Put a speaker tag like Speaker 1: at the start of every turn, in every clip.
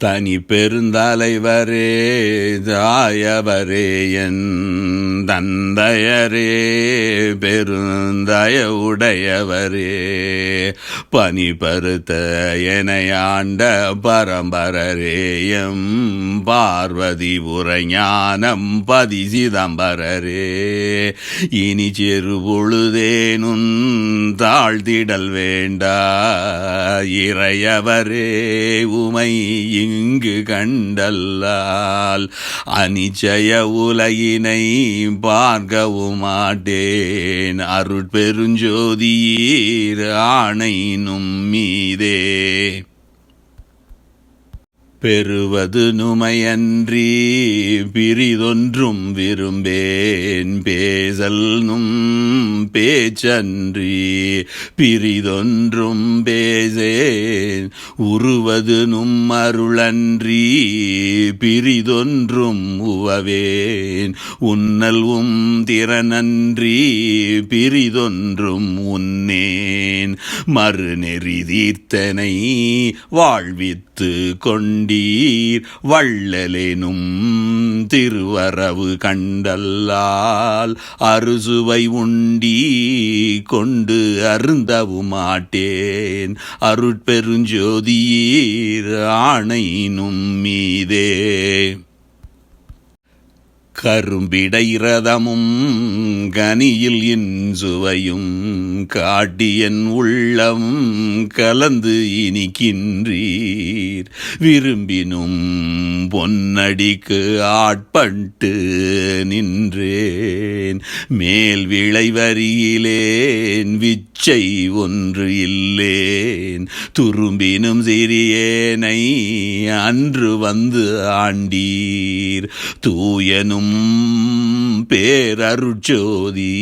Speaker 1: தனி பெருந்தலைவரே தாயவரே என் தந்தையரே பெருந்தய உடையவரே. பனி பருத்த எனையாண்ட பரம்பரரேயம் பார்வதி உரைஞானம் பதி சிதம்பரரே இனி சிறு பொழுதேனும் தாழ்த்திடல் வேண்டா இறையவரே உமை இங்கு கண்டல்லால் அனிச்சய உலகினை பார்க்கவும் மாட்டேன். அருட்பெருஞ்சோதியீர் ஆணையினும் மீதே. பெறுவது நுமையன்றி பிரிதொன்றும் விரும்பேன் பேசல் நும் பேச்சன்றி பிரிதொன்றும் பேசேன் உருவது நும் அருளன்றி பிரிதொன்றும் உவவேன் உன்னல்வும் திறனன்றி பிரிதொன்றும் உன்னேன் மறுநெறி தீர்த்தனை வாழ்வித்து கொண்டீர் வள்ளலேனும் திருவரவு கண்டல்லால் அறுசுவை உண்டி கொண்டு அருந்தவும் மாட்டேன் அருட்பெருஞ்சோதியீர் ஆணையினும் மீதே. கரும்பிடை ரதமும் கனியில் என் சுவையும் காட்டியன் உள்ளம் கலந்து இனிக்கின்றீர். விரும்பினும் பொன்னடிக்கு ஆட்பட்டு நின்றேன். மேல் விளைவரியிலேன் விச்சை ஒன்று இல்லேன். துரும்பினும் சிறியேனை அன்று வந்து ஆண்டீர். தூயனும் பேரருட்சோதி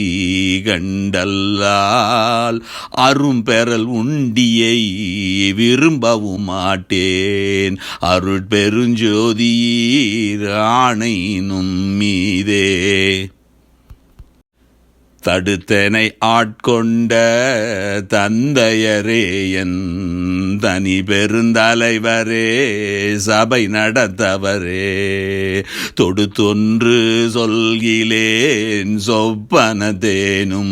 Speaker 1: கண்டல்லால் அரும்பெறல் உண்டியை விரும்பவும் மாட்டேன் அருட்பெருஞ்சோதியீர் ஆணைனும் மீதே. தடுத்தனை ஆட்கொண்ட தந்தையரே என் தனி பெருந்தலைவரே சபை நடத்தவரே. தொடுத்தொன்று சொல்கிலேன் சொப்பனதேனும்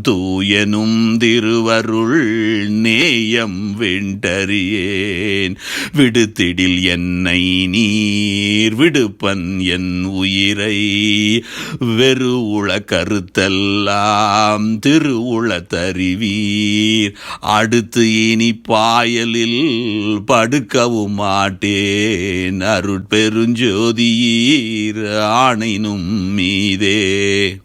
Speaker 1: தூயனும் திருவருள் நேயம் வெண்டறியேன் விடுத்திடில் என்னை நீர் விடுப்பன் என் உயிரை. வெறு உள கருத்தெல்லாம் திருவுள தருவீர் அடுத்து இனி பாயலில் படுக்கவும் மாட்டேன். அருட்பெருஞ்சோதியீர் ஆணைனும் மீதே.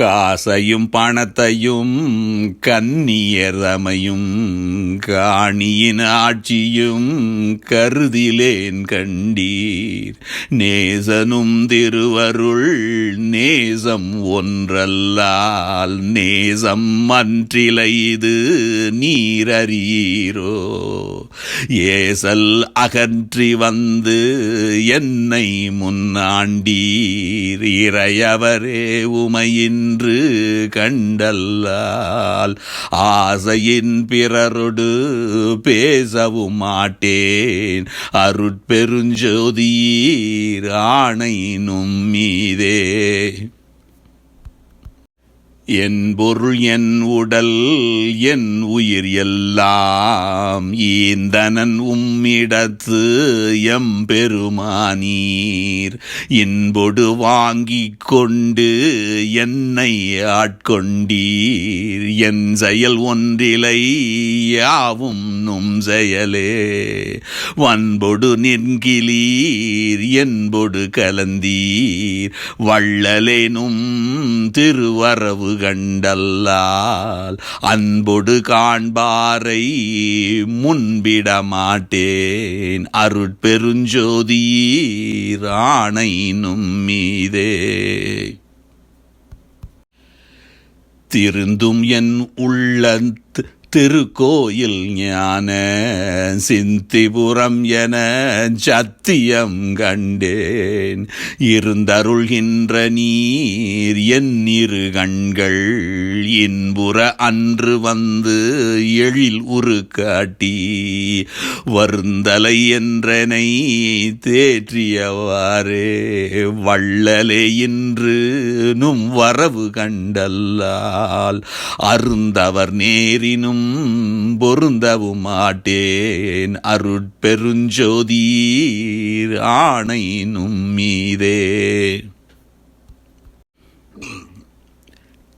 Speaker 1: காசையும் பணத்தையும் கன்னியரமையும் காணியின் ஆட்சியும் கருதிலேன் கண்டீர். நேசனும் திருவருள் நேசம் ஒன்றல்லால் நேசம் மன்றிலை இது நீரறியீரோ. ஏசல் அகற்றி வந்து என்னை முன்னாண்டீர். இறையவரே உமையின் என்று கண்டல்லால் ஆசையின் பிறரொடு பேசவும் மாட்டேன். அருட்பெருஞ்சோதியீர் ஆணையினும் மீதே. என் பொருள் என் உடல் என் உயிர் எல்லாம் ஈந்தனன் உம்மிடத்து எம் பெருமானீர். இன்பொடு வாங்கி கொண்டு என்னை ஆட்கொண்டீர். என் செயல் ஒன்றிலை யாவும் நும் செயலே. வன்பொடு நின்கிலீர் என்பொடு கலந்தீர். வள்ளலேனும் திருவரவு கண்டல்லால் அன்பொடு காண்பாரை முன்பிட மாட்டேன் அருட்பெருஞ்சோதியீர் மீதே. திருந்தும் என் உள்ளத்து திருக்கோயில் ஞான சிந்திபுரம் என சத்தியம் கண்டேன். இருந்தருள்கின்ற நீர் என் இரு கண்கள் இன்புற அன்று வந்து எழில் உரு காட்டி வருந்தலை என்றனை தேற்றியவாறே வள்ளலே இன்று நும் வரவு கண்டல்லால். அருந்தவர் நேரினும் பொருந்தவும் மாட்டேன். அருட்பெருஞ்சோதீர் ஆணையினும் மீதே.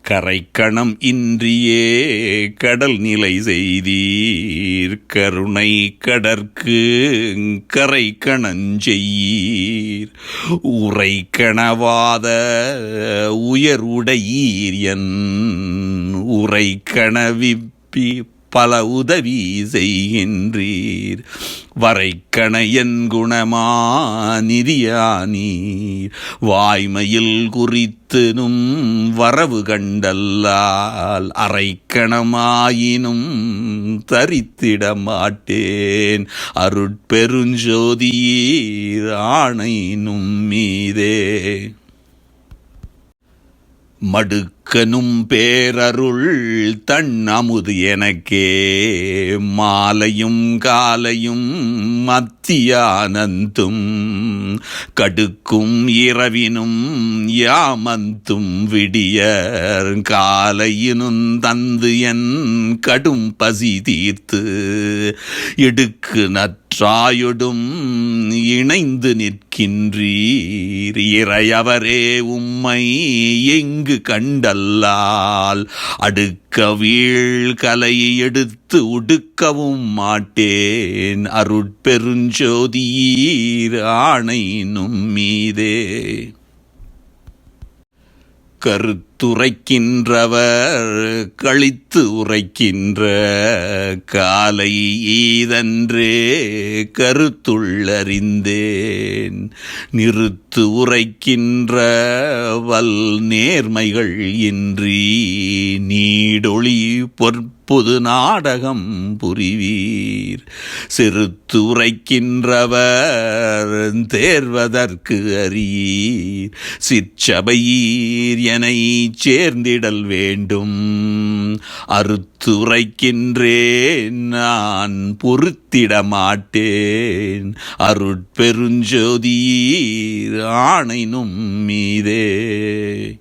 Speaker 1: கரைக்கணம் இன்றியே கடல் நிலை செய்தீர். கருணை கடற்கு கரை கணஞ்செய்யீர் உரை கணவாத உயர் உடையீர் என் உரை எழுப்பி பல உதவி செய்கின்றீர். வரைக்கண என் குணமா நிதியானீர் வாய்மையில் குறித்தனும் வரவு கண்டல்லால் அரைக்கணமாயினும் தரித்திட மாட்டேன். அருட்பெருஞ்சோதியீர் ஆணையினும் மீதே. மடுக்கனும் பேரருள் தன் அமுது எனக்கே. மாலையும் காலையும் மத்தியானந்தும் கடுக்கும் இரவினும் யாமந்தும் விடியர் காலையினும் தந்து என் கடும் பசி தீர்த்து. இடுக்கு நத் நற்றாயொடும் இணைந்து நிற்கின்றீர். இறையவரே உம்மை எங்கு கண்டல்லால் அடுக்க வீழ் கலையை எடுத்து உடுக்கவும் மாட்டேன். அருட்பெருஞ்சோதியீர் ஆணையினும் மீதே. கருத்துரைக்கின்றவர் கழித்து உரைக்கின்ற காலை ஈதன்றே கருத்துள்ளறிந்தேன். நிறுத்து உரைக்கின்ற வல் நேர்மைகள் இன்றி நீடொளி பொற் புது நாடகம் புரிவீர். சிறுத்துரைக்கின்றவர் தேர்வதற்கு அறியீர் சிற்சபையீர் என சேர்ந்திடல் வேண்டும். அறுத்துரைக்கின்றேன் நான் பொறுத்திட மாட்டேன். அருட்பெருஞ்சோதியீர் ஆணைனும் மீதே.